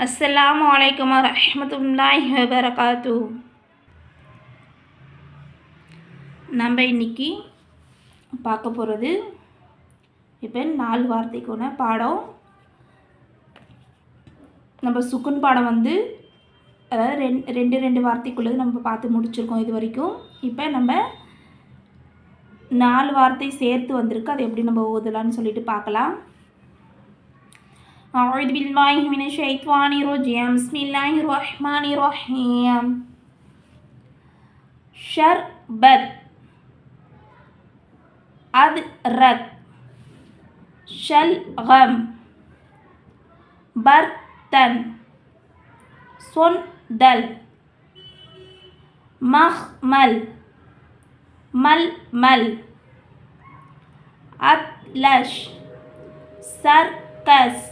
அஸ்ஸலாமு அலைக்கும் வரஹ்மத்துல்லாஹி வபரகாத்து நம்ம இன்னைக்கு பார்க்க போகிறது இப்போ நாலு வார்த்தைக்கான பாடம். நம்ம சுக்குன் பாடம் வந்து அதாவது ரெண் ரெண்டு ரெண்டு வார்த்தைக்குள்ளது நம்ம பார்த்து முடிச்சிருக்கோம் இது வரைக்கும். இப்போ நம்ம நாலு வார்த்தை சேர்த்து வந்திருக்கு. அதை எப்படி நம்ம ஓதலான்னு சொல்லிட்டு பார்க்கலாம். أعوذ بالله من الشيطان الرجيم. بسم الله الرحمن الرحيم. شربت. أدرك شلغم. برتن. صندل مخمل. ململ. أتلش. سركس.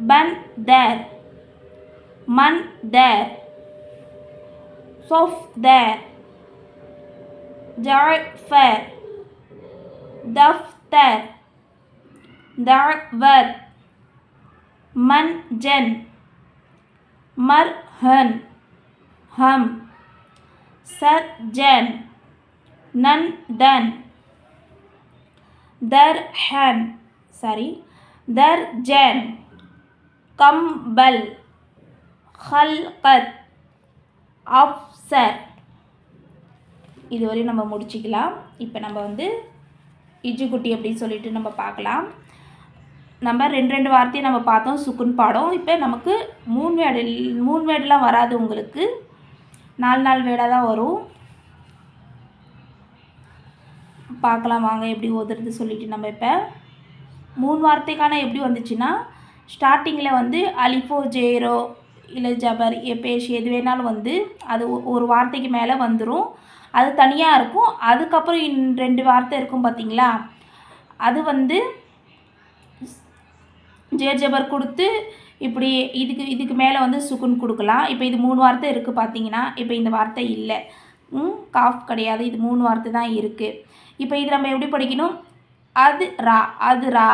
बन देर, मन देर, सोफ देर जाय फैर दफ तैर दर मन जन, मर हन, हम, सर जैन, नन डन दर हैन सॉरी दर जैन। கம்பல் ஹல்கத் அப்சர் இதுவரையும் நம்ம முடிச்சிக்கலாம். இப்போ நம்ம வந்து இஜுக்குட்டி அப்படின்னு சொல்லிட்டு நம்ம பார்க்கலாம். நம்ம ரெண்டு ரெண்டு வார்த்தையை நம்ம பார்த்தோம் சுக்குன் பாடம் இப்போ நமக்கு மூணு வேர்டு மூணு வேடெலாம் வராது உங்களுக்கு. நாலு நாலு வேர்டாக தான் வரும். பார்க்கலாம் வாங்க எப்படி ஓதுறது சொல்லிட்டு நம்ம இப்போ. மூணு வார்த்தைக்கான எப்படி வந்துச்சுன்னா ஸ்டார்டிங்கில் வந்து அலிஃபோ ஜேரோ இல்லை ஜபர் எப்பேஷ் எது வேணாலும் வந்து அது ஒரு வார்த்தைக்கு மேலே வந்துடும் அது தனியாக இருக்கும். அதுக்கப்புறம் இன் ரெண்டு வார்த்தை இருக்கும் பார்த்தீங்களா? அது வந்து ஜேர் ஜபர் கொடுத்து இப்படி இதுக்கு இதுக்கு மேலே வந்து சுக்குன் கொடுக்கலாம். இப்போ இது மூணு வார்த்தை இருக்குது பார்த்தீங்கன்னா இப்போ இந்த வார்த்தை இல்லை. காஃப் கிடையாது. இது மூணு வார்த்தை தான் இருக்குது. இப்போ இது நம்ம எப்படி படிக்கணும்? அது ரா அது ரா.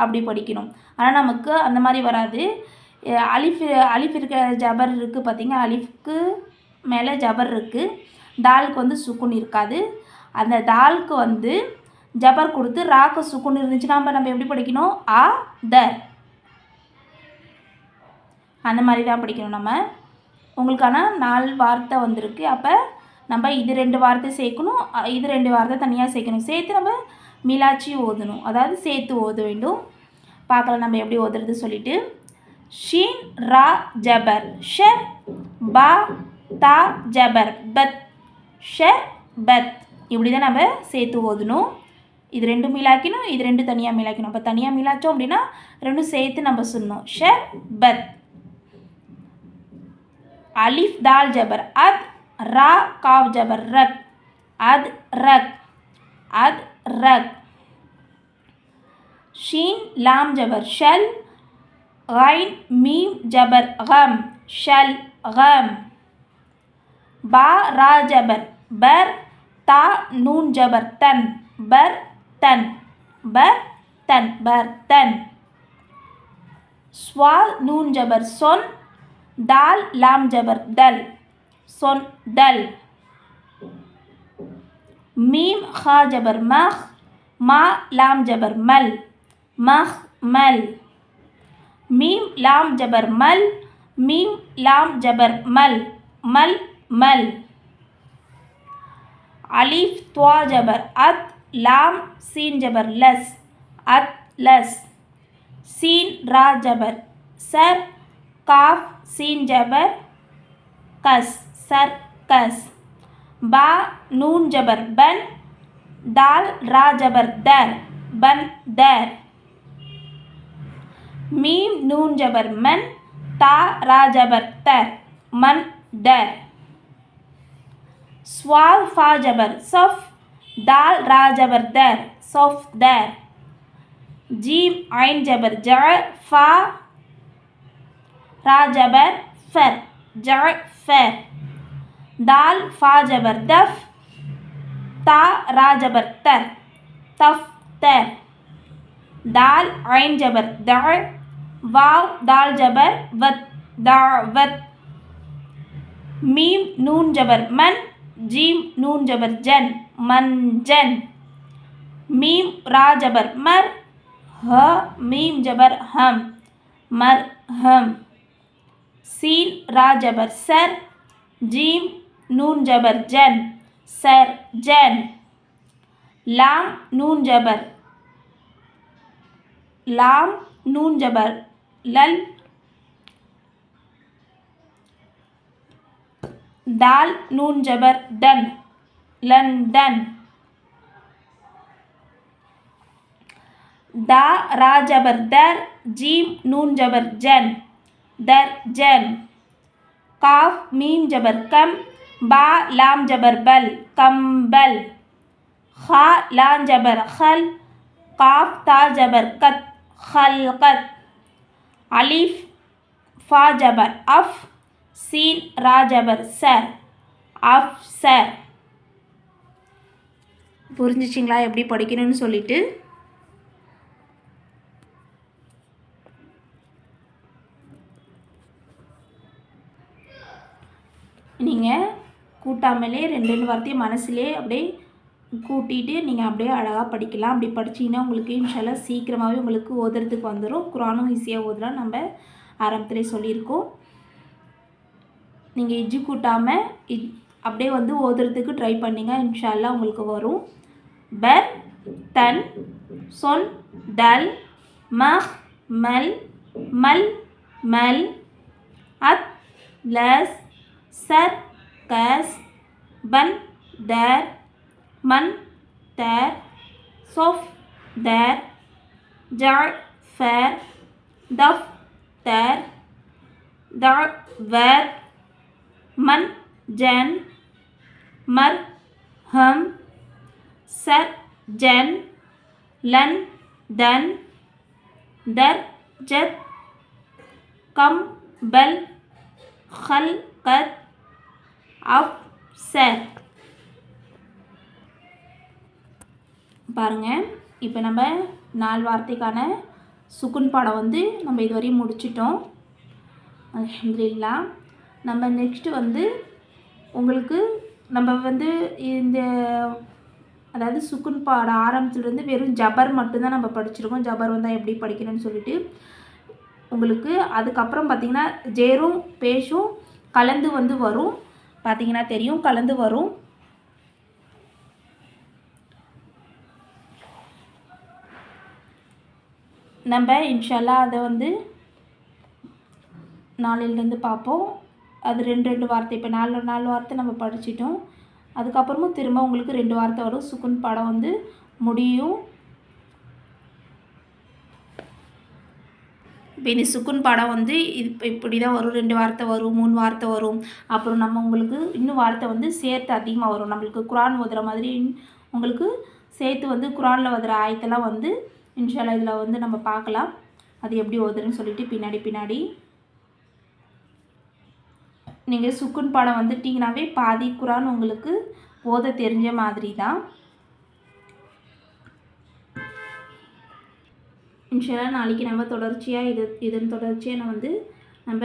அப்படி படிக்கணும். ஆனால் நமக்கு அந்த மாதிரி வராது. அலிஃப் அலிஃப் இருக்கிற ஜபர் இருக்குது பார்த்திங்க அலிஃப்க்கு மேலே ஜபர் இருக்குது தாலுக்கு வந்து சுக்குன் இருக்காது. அந்த தாலுக்கு வந்து ஜபர் கொடுத்து ராக்கு சுக்குன் இருந்துச்சுன்னா நம்ம நம்ம எப்படி படிக்கணும்? ஆ த. அந்த மாதிரி தான் படிக்கணும் நம்ம. உங்களுக்கான நாலு வார்த்தை வந்திருக்கு. அப்போ நம்ம இது ரெண்டு வார்த்தை சேர்க்கணும். இது ரெண்டு வார்த்தை தனியாக சேர்க்கணும். சேர்த்து நம்ம மீளாட்சி ஓதணும். அதாவது சேர்த்து ஓத வேண்டும். பார்க்கலாம் நம்ம எப்படி ஓதுறது சொல்லிட்டு. ஷீன் ரா ஜபர். ஷர் பா தா ஜபர். பத். ஷர் பத். இப்படி தான் நம்ம சேர்த்து ஓதணும். இது ரெண்டும் மீளாக்கணும் இது ரெண்டும் தனியாக மீளாக்கணும் அப்போ தனியாக மீளாச்சோம் அப்படின்னா ரெண்டும் சேர்த்து நம்ம சொல்லணும். ஷர் பத். அலிஃப் தால் ஜபர். அத் ரா காவ் ஜபர். ரக் அத் ரக் रग शीन लाम जबर, शल गैन मीम जबर गम, शल गम। बा रा जबर, बर ता नून जबर तन, बर तन बर तन बर तन। स्वाल नून जबर सुन, दाल लाम जबर दल, सुन दल। मीम खा जबर मख मा लाम जबर मल मख मल मीम लाम जबर मल मीम लाम जबर मल मल मल अलीफ त्वा जबर अत लाम सीन जबर लस अत लस सीन रा जबर सर काफ सीन जबर कस सर कस बा नून जबर बन दाल रा जबर दर बन दर मीम, नून जबर, मन। ता रा जबर तर मन दर स्वाल, फा जबर, सफ। दाल रा जबर दर सफ दर जीम, आइन जबर ज फा। रा जबर फर ज फर। दाल, फा जबर, दफ। ता रा जबर तर, तफ तर, दाल आइन जबर दर, वाव दाल जबर वत दावत मीम नून जबर मन, जीम नून जबर जन मनजन मीम रा जबर मर, ह मीम जबर हम, मर हम सीन रा जबर सर, जीम नून जबर जन। सर, जैन। लाम नून जबर। लाम नून जबर। लल। दाल नून जबर, डन। लन डन दा, रा जबर, दर। जीम नून जबर, जन। दर, जन। काफ मीम जबर, कम। பா லாம் ஜபர் பல் கம்பல் ஹா லாம் ஜபர் ஹல் காஃப் தா ஜபர் கத் ஹல் கத். அலிஃப் ஃபா ஜபர் அஃப். சீன் ரா ஜபர் சர். Of sir. புரிஞ்சிச்சிங்களா? எப்படி படிக்கணும்னு சொல்லிட்டு. நீங்கள் கூட்டாமலே ரெண்டு ரெண்டு வார்த்தையும் மனசுலே அப்படியே கூட்டிகிட்டு நீங்கள் அப்படியே அழகாக படிக்கலாம். அப்படி படிச்சிங்கன்னா உங்களுக்கு இன்ஷால்லாம் சீக்கிரமாகவே உங்களுக்கு ஓதுறதுக்கு வந்துடும் குரானும் ஈஸியாக ஓதுலாம் நம்ம ஆரம்பத்துலேயே சொல்லியிருக்கோம். நீங்கள் இஜ்ஜு கூட்டாமல் இஜ் அப்படியே வந்து ஓதுறதுக்கு ட்ரை பண்ணிங்க இன்ஷால்லா உங்களுக்கு வரும். பர் தன் சொன் டல் மஹ் மல் மல் மல் அத் லஸ் சர் கஸ் बन, दैर, मन, तैर, सोफ, दैर, जड़, फैर, दफ, तैर, दड़, वैर, मन, जैन, मर, हम, सर, जैन, लन, दन, दर जत कम, बल खलकत अफ சார். பாருங்கள் இப்போ நம்ம நாலு வார்த்தைக்கான சுக்குன் பாடம் வந்து நம்ம இதுவரையும் முடிச்சிட்டோம். அலமதுல்லா நம்ம நெக்ஸ்ட்டு வந்து உங்களுக்கு நம்ம வந்து இந்த அதாவது சுக்குன் பாடம் ஆரம்பத்துலேருந்து வெறும் ஜபர் மட்டும்தான் நம்ம படிச்சிருக்கோம். ஜபர் வந்தால் எப்படி படிக்கணும்னு சொல்லிட்டு உங்களுக்கு அதுக்கப்புறம் பார்த்திங்கன்னா ஜேரும் பேஷும் கலந்து வந்து வரும். பார்த்திங்கன்னா தெரியும் கலந்து வரும். நம்ம இன்ஷால்லா அதை வந்து நாளையிலேருந்து பார்ப்போம். அது ரெண்டு ரெண்டு வார்த்தை இப்போ நாலு நாலு வார்த்தை நம்ம படிச்சிட்டோம். அதுக்கப்புறமும் திரும்ப உங்களுக்கு ரெண்டு வார்த்தை வரும். சுக்குன் படம் வந்து முடியும். இப்போ இந்த சுக்குன் படம் வந்து இது இப்படி தான் வரும். ரெண்டு வார்த்தை வரும் மூணு வார்த்தை வரும். அப்புறம் நம்ம உங்களுக்கு இன்னும் வார்த்தை வந்து சேர்த்து அதிகமாக வரும். நம்மளுக்கு குரான் ஓதுற மாதிரி உங்களுக்கு சேர்த்து வந்து குரானில் ஓதுற ஆயத்தெல்லாம் வந்து இன்ஷால்லா இதில் வந்து நம்ம பார்க்கலாம். அது எப்படி ஓதுறேன்னு சொல்லிட்டு பின்னாடி பின்னாடி. நீங்கள் சுக்குன் பாடம் வந்துட்டிங்கனாவே பாதி குரான் உங்களுக்கு ஓத தெரிஞ்ச மாதிரி தான் இன்ஷால்லா நாளைக்கு நம்ம தொடர்ச்சியாக இது இதன் தொடர்ச்சியாக நான் வந்து நம்ம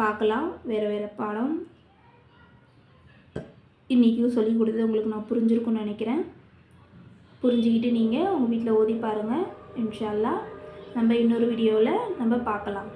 பார்க்கலாம். வேறு வேறு பாடம் இன்றைக்கும் சொல்லி கொடுத்தது உங்களுக்கு நான் புரிஞ்சுருக்குன்னு நினைக்கிறேன். புரிஞ்சுக்கிட்டு நீங்கள் உங்கள் வீட்டில் ஓதி பாருங்கள் இன்ஷால்லா நம்ம இன்னொரு வீடியோவில் நம்ம பார்க்கலாம்.